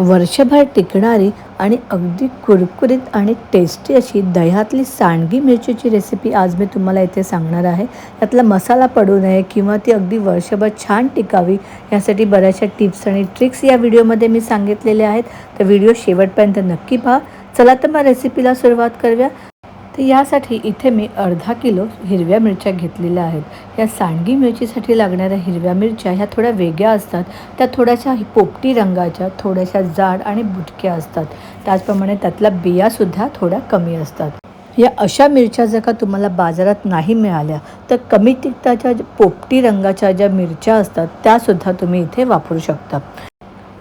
वर्षभर टिकणारी आणि अगदी कुरकुरीत आणि टेस्टी अशी दह्यातली सांडगी मिरचीची रेसिपी आज मी तुम्हाला इथे सांगणार आहे. त्यातला मसाला पडू नये किंवा ती अगदी वर्षभर छान टिकावी यासाठी बऱ्याचशा टिप्स आणि ट्रिक्स या व्हिडिओमध्ये मी सांगितलेले आहेत. तर व्हिडिओ शेवटपर्यंत नक्की पहा. चला तर मग रेसिपीला सुरुवात करूया. तर यासाठी इथे मी अर्धा किलो हिरव्या मिरच्या घेतलेल्या आहेत. या सांडगी मिरचीसाठी लागणाऱ्या हिरव्या मिरच्या ह्या थोड्या वेगळ्या असतात. त्या थोड्याशा पोपटी रंगाच्या थोड्याशा जाड आणि बुटक्या असतात. त्याचप्रमाणे त्यातल्या बियासुद्धा थोड्या कमी असतात. या अशा मिरच्या जर का तुम्हाला बाजारात नाही मिळाल्या तर कमी तिखताच्या ज्या पोपटी रंगाच्या ज्या मिरच्या असतात त्यासुद्धा तुम्ही इथे वापरू शकता.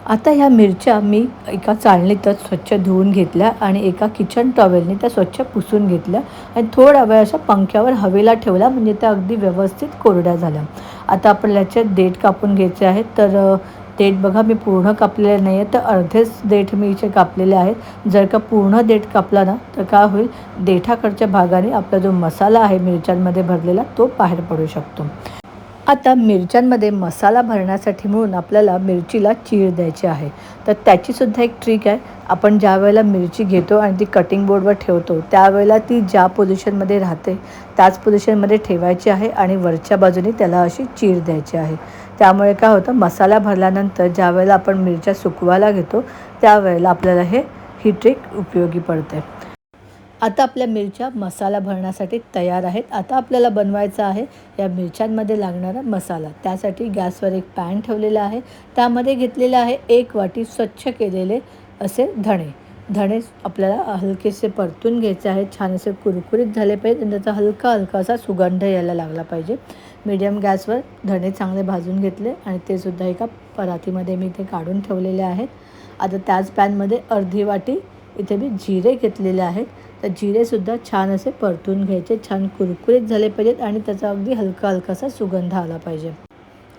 आता ह्या मिरच्या मी एका चाळणीतच स्वच्छ धुवून घेतल्या आणि एका किचन टॉवेलने त्या स्वच्छ पुसून घेतल्या आणि थोडा वेळ अशा पंख्यावर हवेला ठेवला म्हणजे त्या अगदी व्यवस्थित कोरड्या झाल्या. आता आपण याच्यात देठ कापून घ्यायचे आहेत. तर देठ बघा मी पूर्ण कापलेले नाही आहे तर अर्धेच देठ मी इथे कापलेले आहेत. जर का पूर्ण देठ कापला ना तर काय होईल? देठाकडच्या भागाने आपला जो मसाला आहे मिरच्यांमध्ये भरलेला तो बाहेर पडू शकतो. आता मिरच्यांमध्ये मसाला भरण्यासाठी म्हणून आपल्याला मिरचीला चीर द्यायची आहे. तर त्याचीसुद्धा एक ट्रिक आहे. आपण ज्या वेळेला मिरची घेतो आणि ती कटिंग बोर्डवर ठेवतो त्यावेळेला ती ज्या पोझिशनमध्ये राहते त्याच पोझिशनमध्ये ठेवायची आहे आणि वरच्या बाजूने त्याला अशी चीर द्यायची आहे. त्यामुळे काय होतं मसाला भरल्यानंतर ज्या वेळेला आपण मिरच्या सुकवायला घेतो त्यावेळेला आपल्याला हे ही ट्रिक उपयोगी पडते. आता आपल्या मिरच्या मसाला भरण्यासाठी तयार आहेत. आता आपल्याला बनवायचा आहे या मिरच्यांमध्ये लागणारा मसाला. त्यासाठी गॅसवर एक पॅन ठेवलेला आहे. त्यामध्ये घेतलेलं आहे एक वाटी स्वच्छ केलेले असे धणे. धणे आपल्याला हलकेसे परतून घ्यायचे आहेत. छान असे कुरकुरीत झाले पाहिजे आणि त्याचा हलका हलका असा सुगंध यायला लागला पाहिजे. मीडियम गॅसवर धणे चांगले भाजून घेतले आणि ते सुद्धा एका परातीमध्ये मी ते काढून ठेवलेले आहेत. आता त्याच पॅनमध्ये अर्धी वाटी इथे मी जिरे घेतलेले आहेत. तर जिरेसुद्धा छान असे परतून घ्यायचे छान कुरकुरीत झाले पाहिजेत आणि त्याचा अगदी हलका हलकासा सुगंध आला पाहिजे.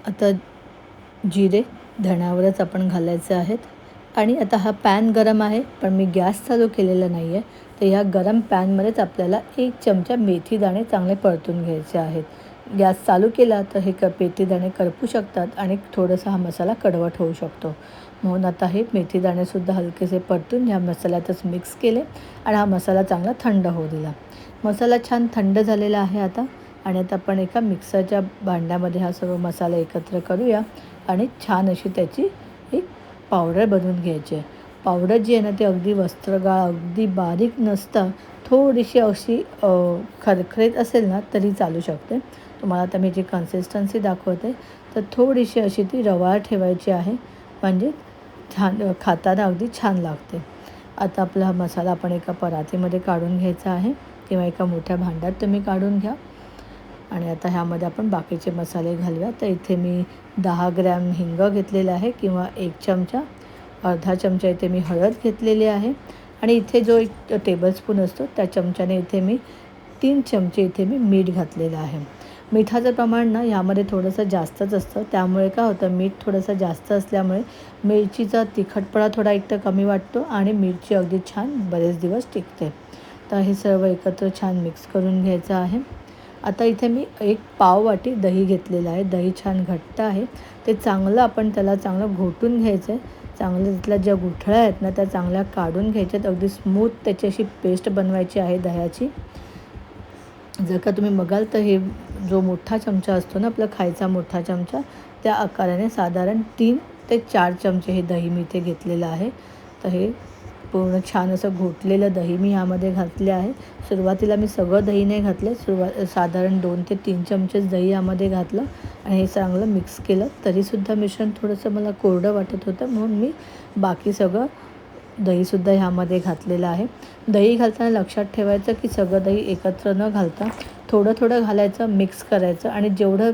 आता जिरे धण्यावरच आपण घालायचे आहेत. आणि आता हा पॅन गरम आहे पण मी गॅस चालू केलेला नाही आहे तर ह्या गरम पॅनमध्येच आपल्याला एक चमचा मेथी दाणे चांगले परतून घ्यायचे आहेत. गॅस चालू केला तर हे क मेथी दाणे करपू शकतात आणि थोडासा हा मसाला कडवट होऊ शकतो. म्हणून आता हे मेथी दाणेसुद्धा हलकेसे परतून ह्या मसाल्यातच मिक्स केले आणि हा मसाला चांगला थंड होऊ दिला. मसाला छान थंड झालेला आहे आता आणि आता आपण एका मिक्सरच्या भांड्यामध्ये हा सर्व मसाला एकत्र करूया आणि छान अशी त्याची एक पावडर बनवून घ्यायची आहे. पावडर जी आहे ना ती अगदी वस्त्रगाळ अगदी बारीक नसता थोडीशी अशी खरखरेत खरखरीत असेल ना तरी चालू शकते. तुम्हाला आता मी जी कन्सिस्टन्सी दाखवते तर थोडीशी अशी ती रवाळ ठेवायची आहे. म्हणजे छान खाताना अगदी छान लागते. आता आपला हा मसाला आपण एका परातीमध्ये काढून घ्यायचा आहे किंवा एका मोठ्या भांड्यात तुम्ही काढून घ्या. आणि आता ह्यामध्ये आपण बाकीचे मसाले घालूया तर इथे मी दहा ग्रॅम हिंग घेतलेलं आहे किंवा एक चमचा अर्धा चमचा इथे मी हळद घेतलेली आहे. आणि इथे जो एक टेबलस्पून असतो त्या चमच्याने इथे मी तीन चमचे इथे मी मीठ घातलेलं आहे. मिठाचं प्रमाण ना ह्यामध्ये थोडंसं जास्तच असतं. त्यामुळे काय होतं मीठ थोडंसं जास्त असल्यामुळे मिरचीचा तिखटपणा थोडा एक तर कमी वाटतो आणि मिरची अगदी छान बरेच दिवस टिकते. तर हे सर्व एकत्र छान मिक्स करून घ्यायचं आहे. आता इथे मी एक पाव वाटी दही घेतलेलं आहे. दही छान घट्ट आहे. ते चांगलं आपण त्याला चांगलं घोटून घ्यायचं आहे चांगलं तिथल्या ज्या गुठळ्या आहेत ना त्या चांगल्या काढून घ्यायच्यात. अगदी स्मूथ त्याची अशी पेस्ट बनवायची आहे दह्याची. जर का तुम्ही बघाल तर हे जो मोठा चमचा असतो ना आपला खायचा मोठा चमचा त्या आकाराने साधारण तीन ते चार चमचे हे दही मी इथे घेतलेलं आहे. तर हे पूर्ण छान असं घोटलेलं दही मी ह्यामध्ये घातले आहे. सुरुवातीला मी सगळं दही नाही घातलं सुरुवात साधारण दोन ते तीन चमचेच दही यामध्ये घातलं आणि हे चांगलं मिक्स केलं. तरीसुद्धा मिश्रण थोडंसं मला कोरडं वाटत होतं म्हणून मी बाकी सगळं दहीसुद्धा ह्यामध्ये घातलेलं आहे. दही घालताना लक्षात ठेवायचं की सगळं दही एकत्र न घालता थोडं थोडं घालायचं मिक्स करायचं आणि जेवढं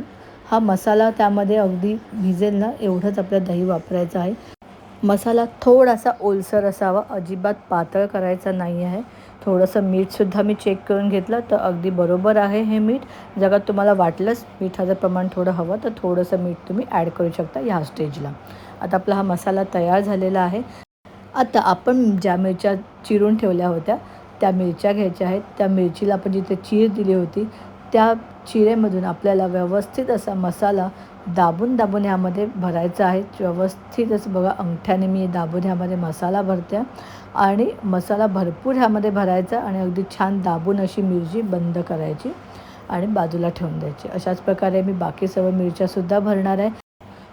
हा मसाला त्यामध्ये अगदी भिजेल ना एवढंच आपलं दही वापरायचं आहे. मसाला थोडासा ओलसर असावा अजिबात पातळ करायचा नाही आहे. थोडंसं मीठसुद्धा मी चेक करून घेतलं तर अगदी बरोबर आहे हे मीठ. जगात तुम्हाला वाटलंच मिठाचं प्रमाण थोडं हवं तर थोडंसं मीठ तुम्ही ॲड करू शकता ह्या स्टेजला आता आपला हा मसाला तयार झालेला आहे. आता आपण ज्या मिरच्या चिरून ठेवल्या होत्या त्या मिरच्या घ्यायच्या आहेत. त्या मिरचीला आपण जिथे चीर दिली होती त्या चिरेमधून आपल्याला व्यवस्थित असा मसाला दाबून दाबून ह्यामध्ये भरायचा आहे. व्यवस्थितच बघा अंगठ्याने मी दाबून ह्यामध्ये मसाला भरते आणि मसाला भरपूर ह्यामध्ये भरायचा आणि अगदी छान दाबून अशी मिरची बंद करायची आणि बाजूला ठेवून द्यायची. अशाच प्रकारे मी बाकी सर्व मिरच्यासुद्धा भरणार आहे.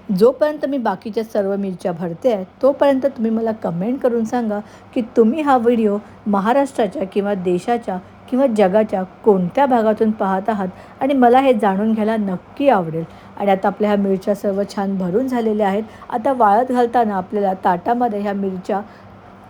जोपर्यंत मी बाकीच्या सर्व मिरच्या भरते आहे तोपर्यंत तुम्ही मला कमेंट करून सांगा की तुम्ही हा व्हिडिओ महाराष्ट्राच्या किंवा देशाच्या किंवा जगाच्या कोणत्या भागातून पाहत आहात आणि मला हे जाणून घ्यायला नक्की आवडेल. आणि आता आपल्या ह्या मिरच्या सर्व छान भरून झालेल्या आहेत. आता वाळत घालताना आपल्याला ताटामध्ये ह्या मिरच्या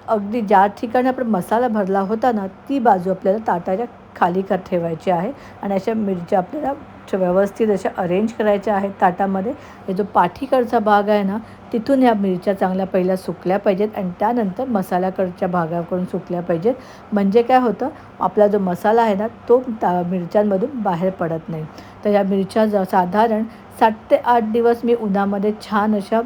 अगदी ज्या ठिकाणी आपण मसाला भरला होता ना ती बाजू आपल्याला ताटाच्या खाली कर ठेवायची आहे. आणि अशा मिरच्या आपल्याला व्यवस्थित अशा अरेंज करायच्या आहेत ताटामध्ये. हे जो पाठीकडचा भाग आहे ना तिथून ह्या मिरच्या चांगल्या पहिल्या सुकल्या पाहिजेत आणि त्यानंतर मसाल्याकडच्या भागाकडून सुकल्या पाहिजेत. म्हणजे काय होतं आपला जो मसाला आहे ना तो ता मिरच्यांमधून बाहेर पडत नाही. तर ह्या मिरच्या ज साधारण सात ते आठ दिवस मी उन्हामध्ये छान अशा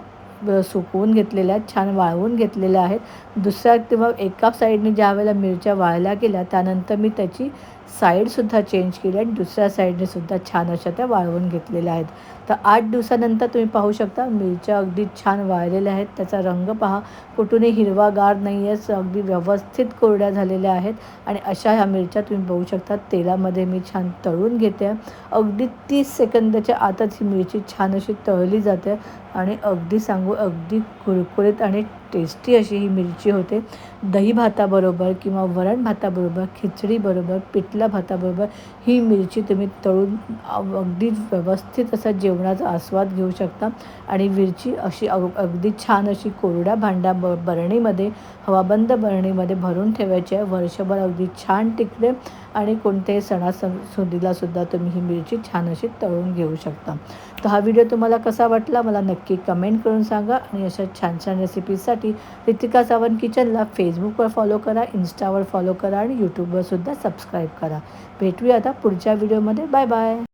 सुकवून घेतलेल्या आहेत छान वाळवून घेतलेल्या आहेत. दुसऱ्या किंवा एका साईडने ज्या वेळेला मिरच्या वाळल्या गेल्या त्यानंतर मी त्याची साईडसुद्धा चेंज केली आणि दुसऱ्या साईडने सुद्धा छान अशा त्या वाळवून घेतलेल्या आहेत. तर आठ दिवसानंतर तुम्ही पाहू शकता मिरच्या अगदी छान वाळलेल्या आहेत. त्याचा रंग पहा कुठूनही हिरवागार नाही आहे अगदी व्यवस्थित कोरड्या झालेल्या आहेत. आणि अशा ह्या मिरच्या तुम्ही बघू शकता तेलामध्ये मी छान तळून घेते. अगदी तीस सेकंदाच्या आतच ही मिरची छान अशी तळली जाते. आणि अगदी सांगू अगदी कुरकुरीत आणि टेस्टी अशी ही मिरची होते. दही भाताबरोबर किंवा वरण भाताबरोबर खिचडीबरोबर पिठला भाताबरोबर ही मिरची तुम्ही तळून अगदी व्यवस्थित असा जेवणाचा आस्वाद घेऊ शकता. आणि मिरची अशी अगदी छान अशी कोरड्या भांड्या ब बरणीमध्ये हवाबंद बरणीमध्ये भरून ठेवायची आहे. वर्षभर अगदी छान टिकते. आणि कोणत्याही सणासुदीलासुद्धा तुम्ही ही मिरची छान अशी तळून घेऊ शकता. तर हा व्हिडिओ तुम्हाला कसा वाटला मला नक्की कमेंट करून सांगा आणि अशा छान छान रेसिपीजसाठी रितिका सावंत किचनला फेसबुकवर फॉलो करा इन्स्टावर फॉलो करा आणि यूट्यूबवर सुद्धा सबस्क्राईब करा. भेटूया आता पुढच्या व्हिडिओमध्ये बाय बाय